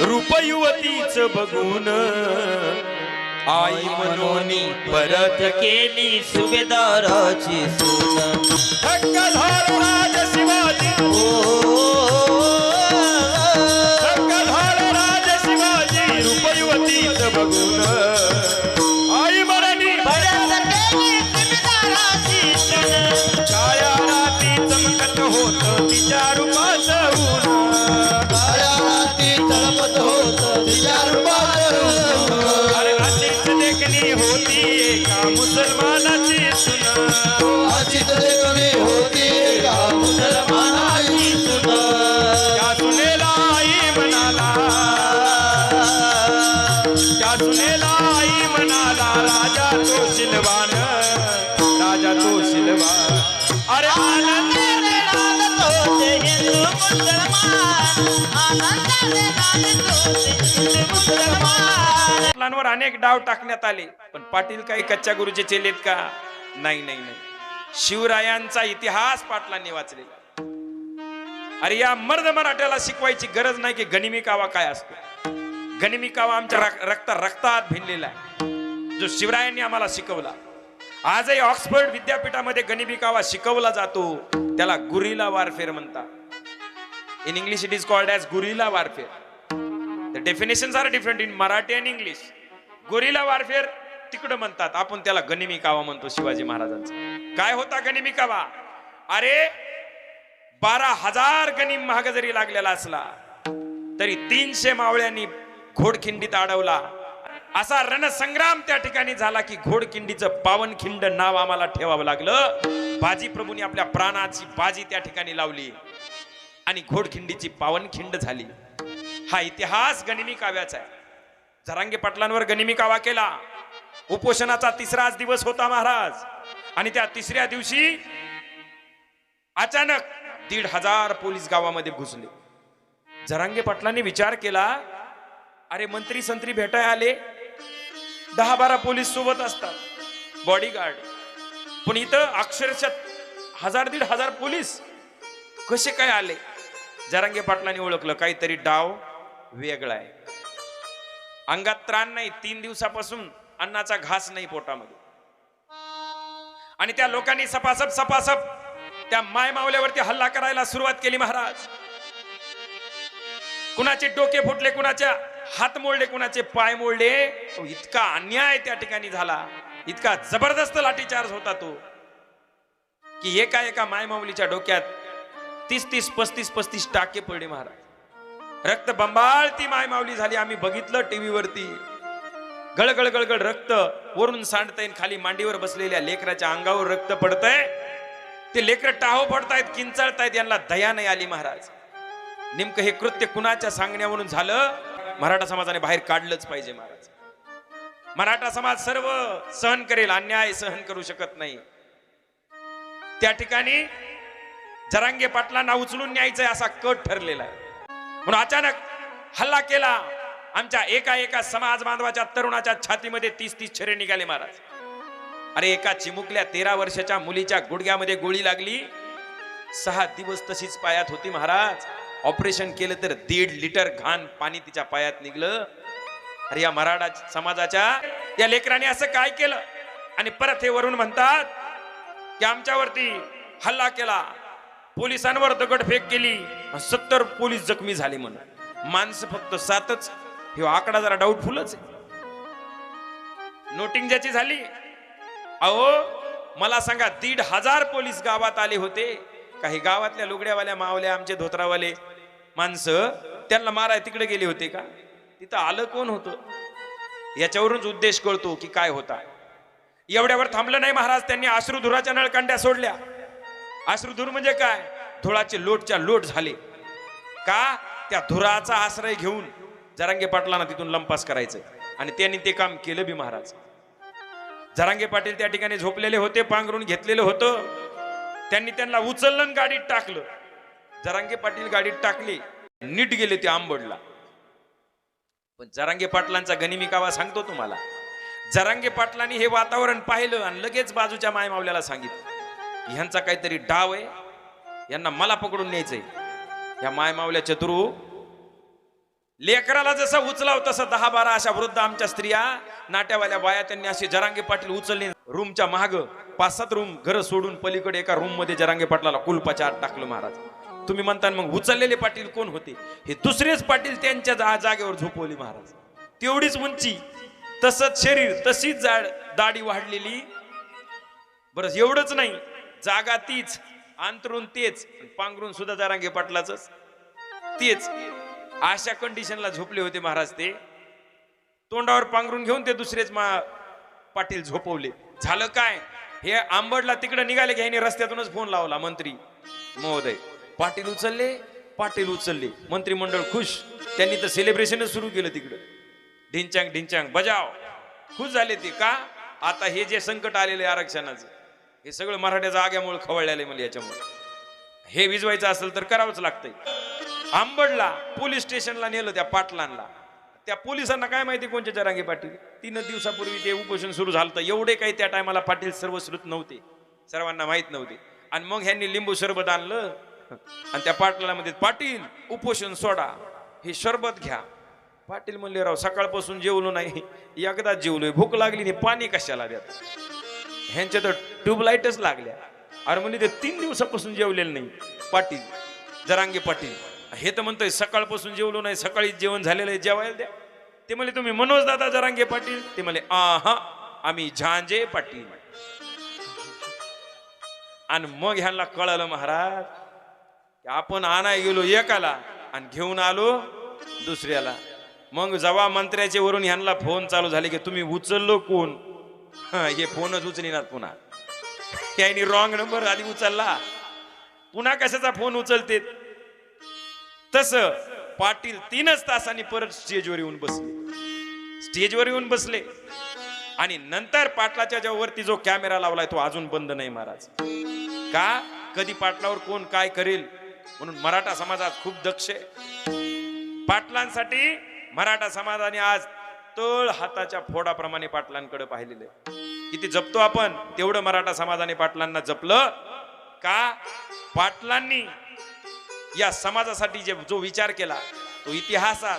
रूप युवतीच बघून. आई मनोनी परत केली सुभेदाराची सून. हक्कधार राज शिवाजी. हक्कधार राज शिवाजी. रूप युवतीच बघून. आई मरणी छाया राजा सुनेला आई म्हणाला राजा तो शिलवान राजा तो शिलवान अरे आनंदाने नांदत होते हिंदू पाटलांवर अनेक डाव टाकण्यात आले पण पाटील काही कच्च्या गुरुचे चेलेत का? नाही नाही नाही. शिवरायांचा इतिहास पाटलांनी वाचलेला. अरे या मर्द मराठ्याला शिकवायची गरज नाही की गणिमी कावा काय असतो. गणिमिकावा आमच्या रक- रक्ता रक्तात भिनलेला आहे. जो शिवरायांनी आम्हाला शिकवला. आजही ऑक्सफर्ड विद्यापीठामध्ये गणिमिकावा शिकवला जातो. त्याला गुरिला वारफेअर म्हणतात. In English it is called as guerrilla warfare the definitions are different in Marathi and English guerrilla warfare तिकडं म्हणतात. आपण त्याला गणिमिकावा म्हणतो शिवाजी महाराजांचा. काय होता गणिमिकावा अरे बारा हजार गणिम महाग जरी लागलेला असला तरी तीनशे मावळ्यांनी घोडखिंडीत अडवला असा रणसंग्राम त्या ठिकाणी झाला की घोडखिंडीचं पावनखिंड नाव आम्हाला ठेवावं लागलं. बाजी प्रभूंनी आपल्या प्राणाची बाजी त्या ठिकाणी लावली. आणि घोडखिंडीची पावनखिंड झाली. हा इतिहास गणिमी काव्याचा आहे. झरांगे पाटलांवर गणिमी कावा केला. उपोषणाचा तिसराच दिवस होता महाराज. आणि त्या तिसऱ्या दिवशी अचानक दीड हजार पोलीस गावामध्ये घुसले. झरांगे पाटलांनी विचार केला अरे मंत्री संत्री भेटाय आले. दहा बारा पोलीस सोबत असतात. बॉडीगार्ड पण इथं अक्षरशः हजार दीड हजार पोलीस. कसे काय आले? जरांगे पाटलांनी ओळखलं काहीतरी डाव वेगळा आहे. अंगात त्राण नाही तीन दिवसापासून अन्नाचा घास नाही पोटामध्ये. आणि त्या लोकांनी सपासप सपासप त्या माय मावल्यावरती हल्ला करायला सुरुवात केली महाराज. कुणाचे डोके फुटले कुणाच्या हात मोडले कुणाचे पाय मोडले? तो इतका अन्याय त्या ठिकाणी झाला. इतका जबरदस्त लाठीचार्ज होता तो. की एका एका मायमाऊलीच्या डोक्यात तीस तीस पस्तीस पस्तीस टाके पडले महाराज. रक्त बंबाळ ती मायमाऊली झाली. आम्ही बघितलं टीव्हीवरती. गळगळ गळगळ रक्त वरून सांडतय खाली मांडीवर बसलेल्या लेकराच्या अंगावर रक्त पडतंय. ते लेकर टाहो पडतायत किंचाळतायत यांना दया नाही आली महाराज. नेमकं हे कृत्य कुणाच्या सांगण्यावरून झालं? मराठा समाजाने बाहेर काढलंच पाहिजे महाराज. मराठा समाज सर्व सहन करेल अन्याय सहन करू शकत नाही. त्या ठिकाणी जरांगे पाटलांना उचलून न्यायचंय असा कट ठरलेला आहे. म्हणून अचानक हल्ला केला आमच्या एका एका समाज बांधवाच्या तरुणाच्या छातीमध्ये तीस तीस छरे निघाले महाराज. अरे एका चिमुकल्या तेरा वर्षाच्या मुलीच्या गुडघ्यामध्ये गोळी लागली. सहा दिवस तशीच पायात होती महाराज. ऑपरेशन केलं तर दीड लिटर घाण पाणी तिच्या पायात निघलं. अरे या मराठा समाजाच्या या लेकराने असं काय केलं? आणि परत हे वरून म्हणतात की आमच्यावरती हल्ला केला. पोलिसांवर दगडफेक केली. सत्तर पोलीस जखमी झाले म्हणून. माणसं फक्त सातच. हे आकडा जरा डाऊटफुलच आहे. नोटिंग ज्याची झाली अहो मला सांगा दीड हजार पोलीस गावात आले होते. काही गावातल्या लुगड्यावाल्या मावल्या आमचे धोत्रावाले माणसं त्यांना माराय तिकडे गेले होते का? तिथं आलं कोण होतं? याच्यावरूनच उद्देश कळतो की काय होता. एवढ्यावर थांबलं नाही महाराज त्यांनी अश्रुधुराच्या नळकांड्या सोडल्या. अश्रुधूर म्हणजे काय? धुळाचे लोटच्या लोट झाले. का? त्या धुराचा आश्रय घेऊन जरांगे पाटलांना तिथून लंपास करायचं. आणि त्यांनी ते काम केलं बी महाराज. जरांगे पाटील त्या ठिकाणी झोपलेले होते पांघरून घेतलेलं होतं. त्यांनी त्यांना उचललं गाडीत टाकलं. जरांगे पाटील गाडीत टाकली. नीट गेले ते आंबडला. पण जरांगे पाटलांचा गनिमी कावा सांगतो तुम्हाला. जरांगे पाटलांनी हे वातावरण पाहिलं आणि लगेच बाजूच्या मायमावल्याला सांगितलं. की ह्यांचा काहीतरी डाव आहे. यांना मला पकडून न्यायचंय. या मायमावल्या चतुरू लेकराला जसा उचलाव तसं दहा बारा अशा वृद्ध आमच्या स्त्रिया नाट्यावाल्या बाया त्यांनी असे जरांगे पाटील उचलले रूमच्या महाग पाच सात रूम घरं सोडून पलीकडे एका रूममध्ये जरांगे पाटलाला कुलपाच्या आत टाकलं महाराज. तुम्ही म्हणता मग उचललेले पाटील कोण होते? हे दुसरेच पाटील त्यांच्या जा- जागेवर झोपवली महाराज. तेवढीच उंची तसंच शरीर तशीच जाड दाढी वाढलेली. बरं एवढंच नाही जागा तीच अंतरून तेच पांघरून सुद्धा जरांगे पाटलाच तेच. अशा कंडिशनला झोपले होते महाराज ते. तोंडावर पांघरून घेऊन ते दुसरेच मा पाटील झोपवले. झालं काय? हे आंबडला तिकडे निघाले की ह्याने रस्त्यातूनच फोन लावला मंत्री महोदय. पाटील उचलले पाटील उचलले. मंत्रिमंडळ खुश. त्यांनी तर सेलिब्रेशनच सुरू केलं तिकडं. ढिंचांग ढिंचांग बजाव. खुश झाले ते का? आता हे जे संकट आलेलं आहे आरक्षणाचं हे सगळं मराठ्याच्या आग्यामुळे खवळलेलं आहे मला याच्यामुळे. हे विजवायचं असेल तर करावंच लागतंय. आंबडला पोलीस स्टेशनला नेलं त्या पाटलांना. त्या पोलिसांना काय माहिती कोणच्या जरांगे पाटील? तीनच दिवसापूर्वी ते उपोषण सुरू झालं होतं एवढे काही त्या टायमाला पाटील सर्वश्रुत नव्हते. सर्वांना माहीत नव्हते. आणि मग ह्यांनी लिंबू सरबत आणलं. आणि त्या पाटलाला मध्ये पाटील उपोषण सोडा. हे सरबत घ्या. पाटील म्हणले राव सकाळपासून जेवलो नाही. एकदा जेवलोय. भूक लागली नाही पाणी कशाला द्यात? ह्यांच्या तर ट्यूबलाईटच लागल्या. अरे म्हणजे ते तीन दिवसापासून जेवलेलं नाही. पाटील जरांगे पाटील हे तर म्हणतोय सकाळपासून जेवलो नाही सकाळीच जेवण झालेलं आहे जेवायला द्या. ते म्हणले तुम्ही मनोज दादा जरांगे पाटील. ते म्हणले आहा आम्ही झांजे पाटील. आणि मग ह्यांना कळलं महाराज की आपण आणाय गेलो एकाला आणि घेऊन आलो दुसऱ्याला. मग जवा मंत्र्याचे वरून ह्यांना फोन चालू झाले की तुम्ही उचललो कोण? हा, हे फोनच उचलिनात पुन्हा. त्यांनी रॉंग नंबर आधी उचलला. पुन्हा कशाचा फोन उचलते तस पाटील तीनच तासांनी परत स्टेजवर येऊन बसले. स्टेजवर येऊन बसले. आणि नंतर पाटलाच्या ज्या वरती जो कॅमेरा लावलाय तो अजून बंद नाही महाराज. का? कधी पाटलावर कोण काय करेल? म्हणून मराठा समाजात खूप दक्ष आहे. पाटलांसाठी मराठा समाजाने आज तळ हाताच्या फोडाप्रमाणे पाटलांकडे पाहिलेलं आहे. किती जपतो आपण तेवढं मराठा समाजाने पाटलांना जपलं. का? पाटलांनी या समाजासाठी जे जो विचार केला तो इतिहासात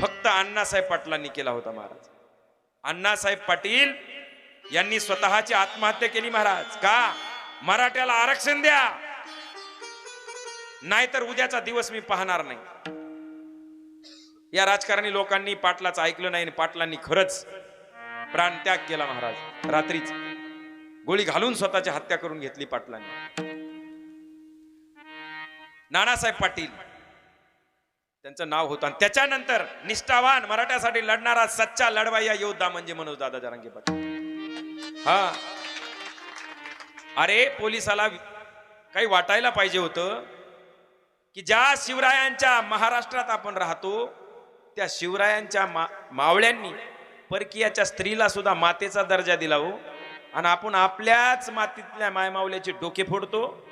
फक्त अण्णासाहेब पाटलांनी केला होता महाराज. अण्णासाहेब पाटील यांनी स्वतःची आत्महत्या केली महाराज. का? मराठ्याला आरक्षण द्या. नाहीतर उद्याचा दिवस मी पाहणार नाही. या राजकारणी लोकांनी पाटलाचं ऐकलं नाही आणि पाटलांनी खरंच प्राणत्याग केला महाराज. रात्रीच गोळी घालून स्वतःची हत्या करून घेतली पाटलांनी. नानासाहेब पाटील. त्यांचं नाव होतं. आणि त्याच्यानंतर निष्ठावान मराठ्यासाठी लढणारा सच्चा लढवाया योद्धा म्हणजे मनोज दादा जरांगे पाटील. हा. अरे पोलिसाला काही वाटायला पाहिजे होतं की ज्या शिवरायांच्या महाराष्ट्रात आपण राहतो त्या शिवरायांच्या मा मावळ्यांनी परकीयाच्या स्त्रीला सुद्धा मातेचा दर्जा दिला हो. आणि आपण आपल्याच मातीतल्या मायमावल्याचे डोके फोडतो.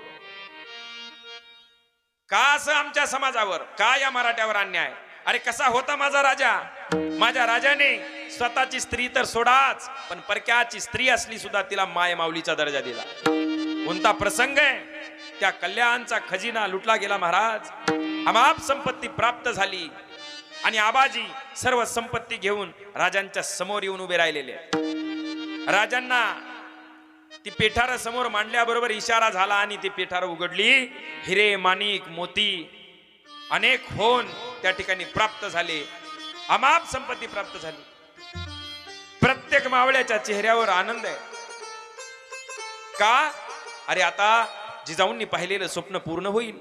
का असं आमच्या समाजावर? का या मराठ्यावर अन्याय? अरे कसा होता माझा राजा? माझ्या राजाने स्वतःची स्त्री तर सोडाच पण परक्याची स्त्री असली सुद्धा तिला माय माऊलीचा दर्जा दिला. कोणता प्रसंग आहे? त्या कल्याणचा खजिना लुटला गेला महाराज. अमाप संपत्ती प्राप्त झाली आणि आबाजी सर्व संपत्ती घेऊन राजांच्या समोर येऊन उभे राहिलेले. राजांना ती पेठार समोर मांडल्याबरोबर इशारा झाला आणि ती पेठार उघडली. हिरे माणिक मोती अनेक होन त्या ठिकाणी प्राप्त झाले. अमाप संपत्ती प्राप्त झाली. प्रत्येक मावळ्याच्या चेहऱ्यावर आनंद आहे. का? अरे आता जिजाऊंनी पाहिलेलं स्वप्न पूर्ण होईल.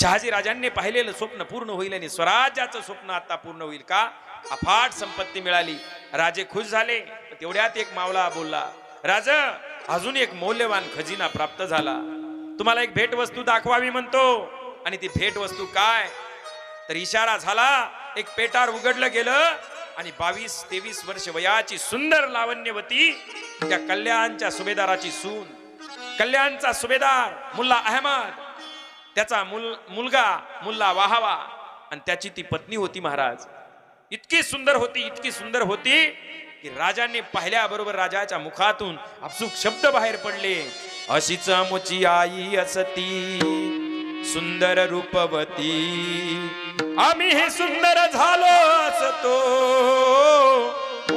शहाजी राजांनी पाहिलेलं स्वप्न पूर्ण होईल आणि स्वराज्याचं स्वप्न आता पूर्ण होईल का? अफाट संपत्ती मिळाली. राजे खुश झाले. तेवढ्यात एक मावळा बोलला राज अजून एक मौल्यवान खजिना प्राप्त झाला. तुम्हाला एक भेट वस्तू दाखवावी म्हणतो. आणि ती भेट वस्तू काय? तर इशारा झाला एक पेटार उघडलं गेलं आणि बावीस तेवीस वर्ष वयाची सुंदर लावण्यवती त्या कल्याणच्या सुभेदाराची सून. कल्याणचा सुभेदार मुल्ला अहमद. त्याचा मुल मुलगा मुल्ला वाहावा. आणि त्याची ती पत्नी होती महाराज. इतकी सुंदर होती इतकी सुंदर होती. की राजांनी पाहिल्याबरोबर राजाच्या मुखातून आपसुक शब्द बाहेर पडले. अशीच चमुची आई असती सुंदर रूपवती. आम्ही हे सुंदर झालो असतो.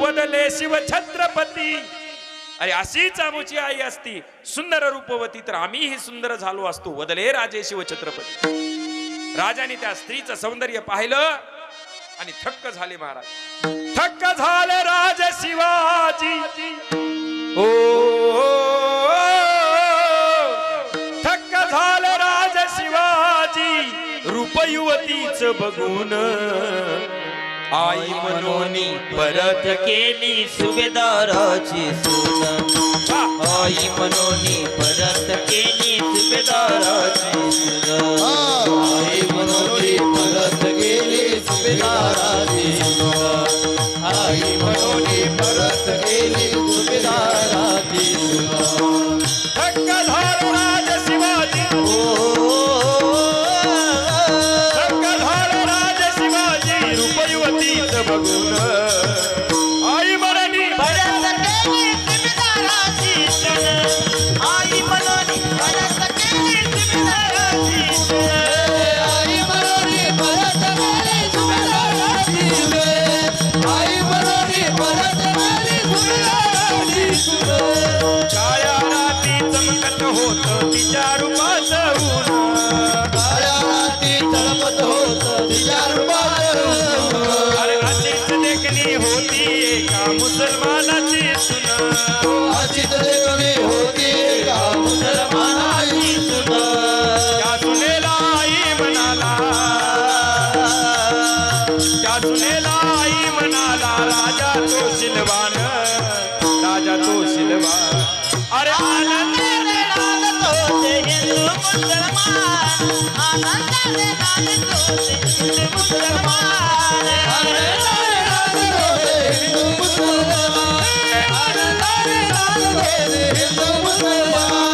वदले शिव छत्रपती. अरे अशीच आमची आई असती सुंदर रूपवती. तर आम्हीही सुंदर झालो असतो. वदले राजे शिव छत्रपती. राजाने त्या स्त्रीचं सौंदर्य पाहिलं आणि थक्क झाले महाराज. थक्क झाले राज शिवाजी. ओ थक्क झाले राज शिवाजी. रूप युवतीच बघून. आई मनोनी परत केली सुभेदाराची सून. आई मनोनी परत केली सुभेदाराची सून. मनोनी Hare Hare Hare